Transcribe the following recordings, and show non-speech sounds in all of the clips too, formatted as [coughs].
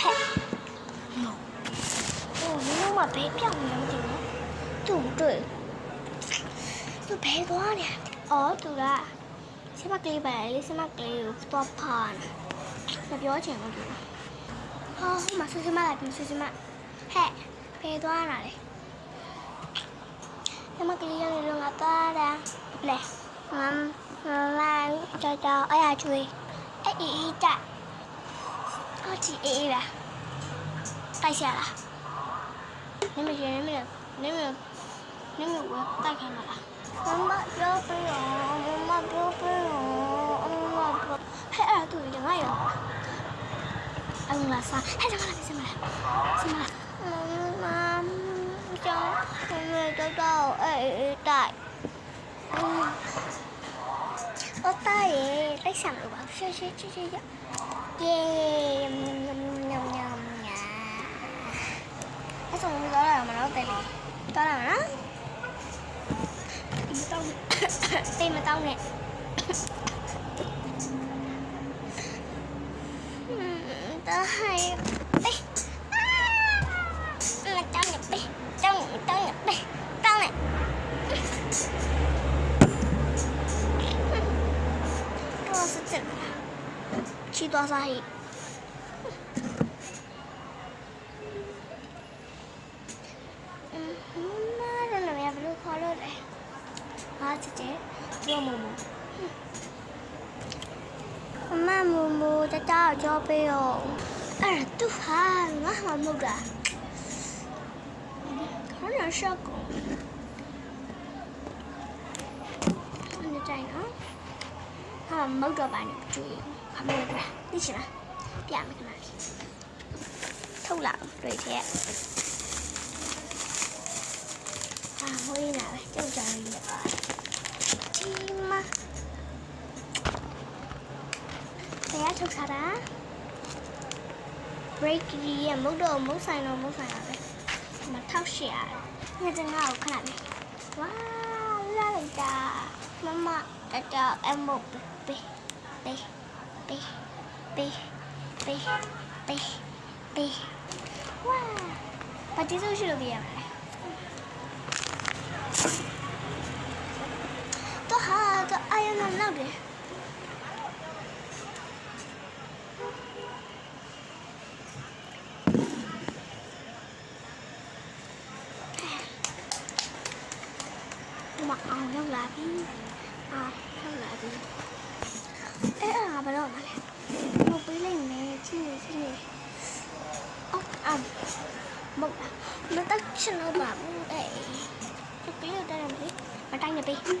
ဟဲ့နော်ဟိုမင်းတို့ကဘယ်ပြောင်းနေလဲမသိဘူးသူ့တွေ့သူဘယ်သွားနေအော်သူကစမကလေးပဲလေစမကလေးကိုတော့ဖားနေမပြောချင်ဘူးသူဟောဟိုမှာဆူစမလာပြီဆူစမဟဲ့ဘယ်သွားတာလဲစမကလေးရောငါသွားတာလေမမ်မမ်ကြောက်ကြောက်အဲ့ရချွေးအဲ့အေးအေးတက် တော်ချီအေးအေးပဲတိုက်ရလားနင်မရှင်နင်မနင်မနင်မဝယ်တိုက်ခံပါလားမမပြောပြရောမမပြောပြရောအမမပြောဟဲ့အဲ့ဒါသူရငါရောအမလာစားဟဲ့ဒါမလားစမလားစမလားမမကျောင်းဆင်းရဲတော့တော့အေးတိုက်တော့တိုက်တိုက်ဆံလို့ပါရှေ့ရှေ့ရှေ့ရှေ့ Yeah, nhầm nhầm nhầm nhầm nhầm nhà. Thế đó là mà nó tên này. Đó là nó. Tim tông. [coughs] Tim mà tông nè. Tớ hay. Ê. Mà tông nhập đi. Tông, tông nhập đi. Này. Tôi sẽ chụp. ချီသွားစားဟိမာတော့လည်းဘယ်လိုခေါ်လို့လဲ။ဟာချစ်ချစ်ပြောမမ။အမမမတတကြောပေးရော။အဲ့ဒါသူဟာငါမှမဟုတ်တာ။ခေါင်းရရှောက်ကို။အဲ့ဒါကြိုင်နော်။ဟာမဟုတ်တော့ပါနဲ့ကြွေး။ အမေကသိချင်လားပြမယ်ကမထုတ်လာတွေ့တဲ့အာမွေးလာပဲကြောက်ကြရည်ပါဒီမှာဘယ်ရထုတ်စားတာ break ကြီးရမုတ်တော့မုတ်ဆိုင်တော့မုတ်ဆိုင်ပါပဲဒီမှာထောက်ရှည်ရတယ်ညတင်ငါ့ကိုခဏလေးဝါလာလိုက်တာမမအတော့အမုတ်ပဲပဲ 背背背背背，哇！把节奏器都变了。都好，都哎呀，那那边。啊，他来的，啊，他来。 အာရောက်လာပြီအဲ့အဲ့ဒါဘယ်တော့မှလဲမပေးလိုက်မယ်ကြည့်နေကြည့်နေအော်အာမဟုတ်လားမတက်ချင်တော့ပါဘူးအေးသူပေးလို့တယ်မလေးမတိုင်းနေပေးပေး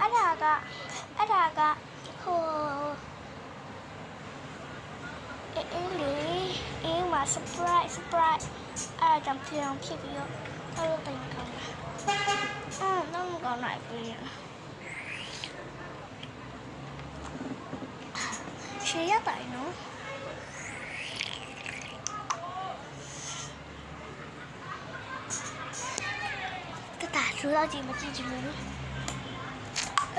바다가 바다가 호 잉리 잉마 스프라이 스프라이 아 잠시만 피비요 하루 동안 아 너무 건아 이쁘요 쉬야 다이노 그 다수라지 뭐지 지금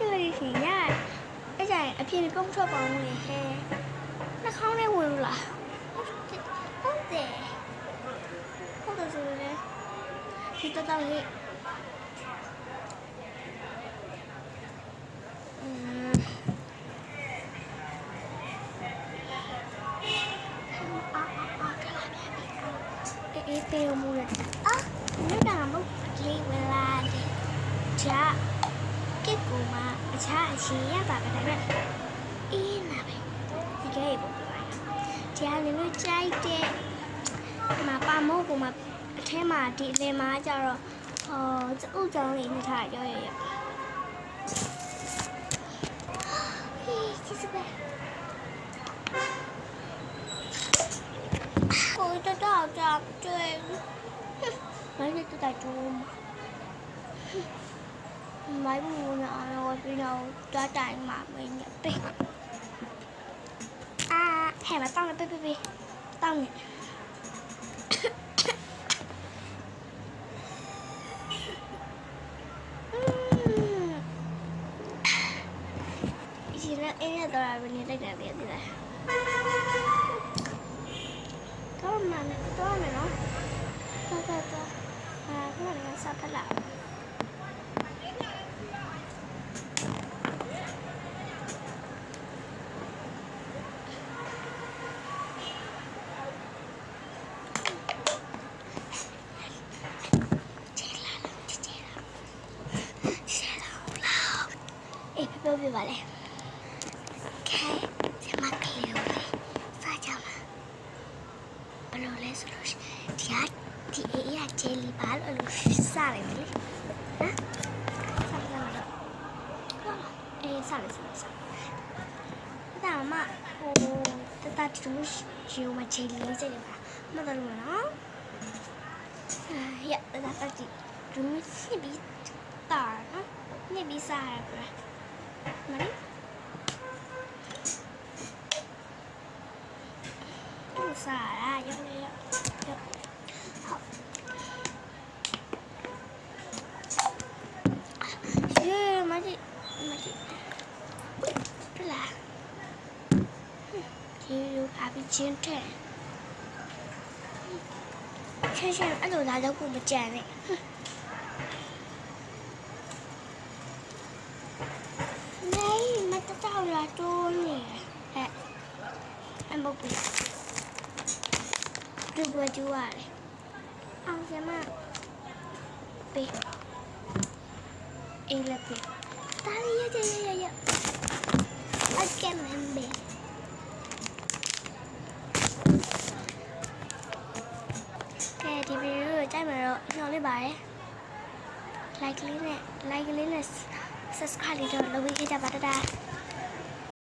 시키려주시냐 일단 앞에를 꽁쳐먹으면 해. 나 카운에 올라. 어, 좋지. 어때? 어때, 좋네. 진짜 당이. Ito yung muna. Ah, ano na mo? Kailan? Tiyak. ကစ်ကူမှာအခြားအရှင်ရပါကတဲ့အေးနာပဲဒီကဲပေါ့ဂျာလည်းလို့ကြိုက်တဲ့ဒီမှာပါမို့ကိုမှာအထဲမှာဒီအလယ်မှာကျတော့ဟောကျုပ်ကြောင်းလေးနဲ့ထားရောရရဟေးချစ်စပဲကိုတော်တော်ကြောက်တယ်မင်းတို့တိုင်တော့ mấy mùa nọ rồi, bây giờ cho chạy mà mình nhập đi à hè mà tao là ppp tao nhỉ Sino ini adalah bendera dari dia tidak. Kau mana? Kau mana? Kau kau kau. Kau sao thế nào ¿no? Toma, toma. Ah, ¿cómo le vas a pelar? Eh, pero me vale. ခဲဒီမှာကလေးကိုလေစားကြမှာဘယ်လိုလဲဆိုလို့ရှိရင်ဒီကဒီအေးရဂျယ်လီပါလို့လို့စားရတယ်လေဟမ်စားကြမှာတော့အေးစားရစားစားဒါမှဟိုတတတူဂျီယိုမဂျယ်လီလေးစိတ်ရပါမတော်လို့နော်အာရတတတတီဒူမစီဘီတာနော်နေဘီစားရပါ ပြီးချင်းထက်ချက်ချက်အဲ့လိုလာတော့ကိုမကြံနဲ့နေမတတော်လာတော့နေဟဲ့အမဘူးဒီဘကျူရတယ်အောင်စမပေးအေးလက်ပေးတားရရရရရ like လေးနဲ့ like လေးနဲ့ subscribe လေးတော့လုပ်ပေးခဲ့ကြပါတတာ